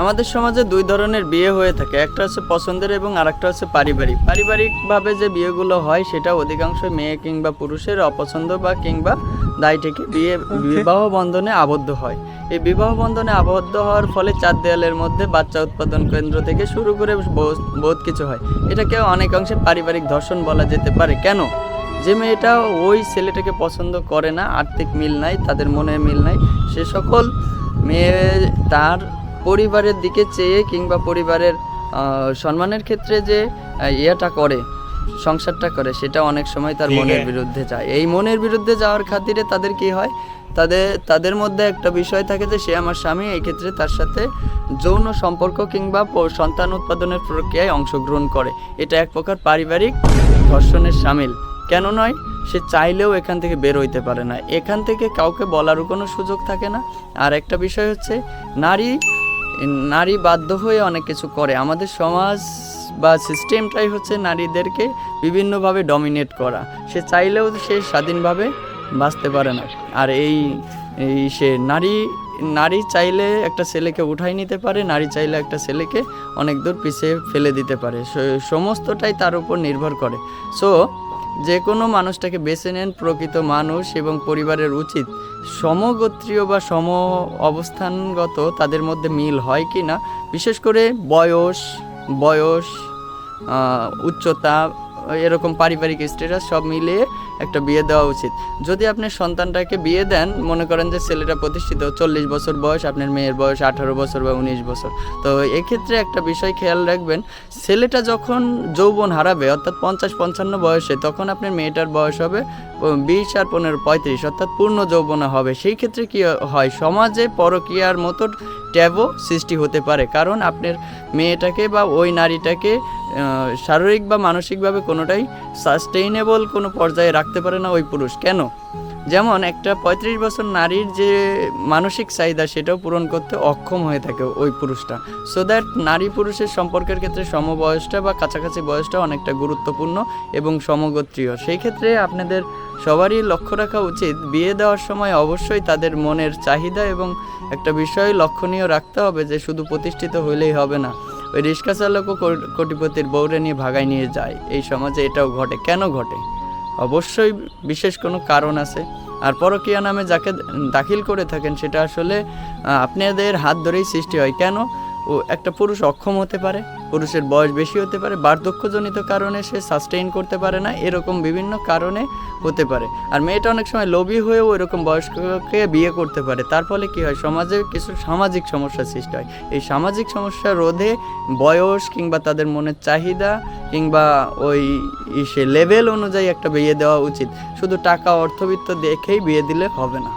আমাদের সমাজে দুই ধরনের বিয়ে হয়ে থাকে। একটা হচ্ছে পছন্দের এবং আরেকটা হচ্ছে পারিবারিক। পারিবারিকভাবে যে বিয়েগুলো হয় সেটা অধিকাংশ মেয়ে কিংবা পুরুষের অপছন্দ বা কিংবা দায় থেকে বিয়ে বিবাহ বন্ধনে আবদ্ধ হয়। এই বিবাহ বন্ধনে আবদ্ধ হওয়ার ফলে চার দেয়ালের মধ্যে বাচ্চা উৎপাদন কেন্দ্র থেকে শুরু করে বহুত কিছু হয়। এটাকে অনেকাংশে পারিবারিক ধর্ষণ বলা যেতে পারে। কেন? যে মেয়েটা ওই ছেলেটাকে পছন্দ করে না আর্থিক মিল নাই তাদের মনে মিল নাই সে সকল মেয়ে তার পরিবারের দিকে চেয়ে কিংবা পরিবারের সম্মানের ক্ষেত্রে যে ইয়েটা করে সংসারটা করে সেটা অনেক সময় তার মনের বিরুদ্ধে যায়। এই মনের বিরুদ্ধে যাওয়ার খাতিরে তাদের কি হয়? তাদের তাদের মধ্যে একটা বিষয় থাকে যে সে আমার স্বামী এই ক্ষেত্রে তার সাথে যৌন সম্পর্ক কিংবা সন্তান উৎপাদনের প্রক্রিয়ায় অংশগ্রহণ করে। এটা এক প্রকার পারিবারিক ধর্ষণের সামিল। কেন নয়? সে চাইলেও এখান থেকে বের হইতে পারে না। এখান থেকে কাউকে বলারও কোনো সুযোগ থাকে না। আর একটা বিষয় হচ্ছে নারী নারী বাধ্য হয়ে অনেক কিছু করে। আমাদের সমাজ বা সিস্টেমটাই হচ্ছে নারীদেরকে বিভিন্নভাবে ডমিনেট করা। সে চাইলেও সে স্বাধীনভাবে বাঁচতে পারে না। আর এই এই সে নারী নারী চাইলে একটা ছেলেকে উঠাই নিতে পারে, নারী চাইলে একটা ছেলেকে অনেক দূর পিছিয়ে ফেলে দিতে পারে। সমস্তটাই তার উপর নির্ভর করে। সো যে কোনো মানুষটাকে বেছে নেন প্রকৃত মানুষ এবং পরিবারের উচিত। সমগোত্রীয় বা সম অবস্থানগত তাদের মধ্যে মিল হয় কি না বিশেষ করে বয়স বয়স উচ্চতা এরকম পারিবারিক স্ট্যাটাস সব মিলিয়ে একটা বিয়ে দেওয়া উচিত। যদি আপনি সন্তানটাকে বিয়ে দেন, মনে করেন যে ছেলেটা প্রতিষ্ঠিত, চল্লিশ বছর বয়স, আপনার মেয়ের বয়স আঠারো বছর বা উনিশ বছর। তো এক্ষেত্রে একটা বিষয় খেয়াল রাখবেন, ছেলেটা যখন যৌবন হারাবে, অর্থাৎ পঞ্চাশ পঞ্চান্ন বয়সে, তখন আপনার মেয়েটার বয়স হবে বিশ আর পনেরো, পঁয়ত্রিশ, অর্থাৎ পূর্ণ যৌবনা হবে। সেই ক্ষেত্রে কি হয়, সমাজে পরকীয়ার মতো ট্যাবও সৃষ্টি হতে পারে। কারণ আপনার মেয়েটাকে বা ওই নারীটাকে শারীরিক বা মানসিকভাবে কোনোটাই সাস্টেইনেবল কোনো পর্যায়ে রাখতে পারে না ওই পুরুষ। কেন? যেমন একটা পঁয়ত্রিশ বছর নারীর যে মানসিক চাহিদা, সেটাও পূরণ করতে অক্ষম হয়ে থাকে ওই পুরুষটা। সো দ্যাট নারী পুরুষের সম্পর্কের ক্ষেত্রে সমবয়সটা বা কাছাকাছি বয়সটা অনেকটা গুরুত্বপূর্ণ এবং সমগোত্রীয়। সেই ক্ষেত্রে আপনাদের সবারই লক্ষ্য রাখা উচিত, বিয়ে দেওয়ার সময় অবশ্যই তাদের মনের চাহিদা এবং একটা বিষয় লক্ষণীয় রাখতে হবে যে শুধু প্রতিষ্ঠিত হইলেই হবে না। ওই রিক্সা চালকও কোটিপতির বউরে নিয়ে ভাগায় নিয়ে যায়। এই সমাজে এটাও ঘটে। কেন ঘটে? অবশ্যই বিশেষ কোনো কারণ আছে। আর পরকীয়া নামে যাকে দাখিল করে থাকেন, সেটা আসলে আপনাদের হাত ধরেই সৃষ্টি হয়। কেন? ও একটা পুরুষ অক্ষম হতে পারে, পুরুষের বয়স বেশি হতে পারে, বার্ধক্যজনিত কারণে সে সাস্টেইন করতে পারে না, এরকম বিভিন্ন কারণে হতে পারে। আর মেয়েটা অনেক সময় লোভী হয়েও এরকম বয়স্ককে বিয়ে করতে পারে। তার ফলে কী হয়? সমাজে কিছু সামাজিক সমস্যার সৃষ্টি হয়। এই সামাজিক সমস্যা রোধে বয়স কিংবা তাদের মনের চাহিদা কিংবা ওই সে লেভেল অনুযায়ী একটা বিয়ে দেওয়া উচিত। শুধু টাকা, অর্থবিত্ত দেখেই বিয়ে দিলে হবে না।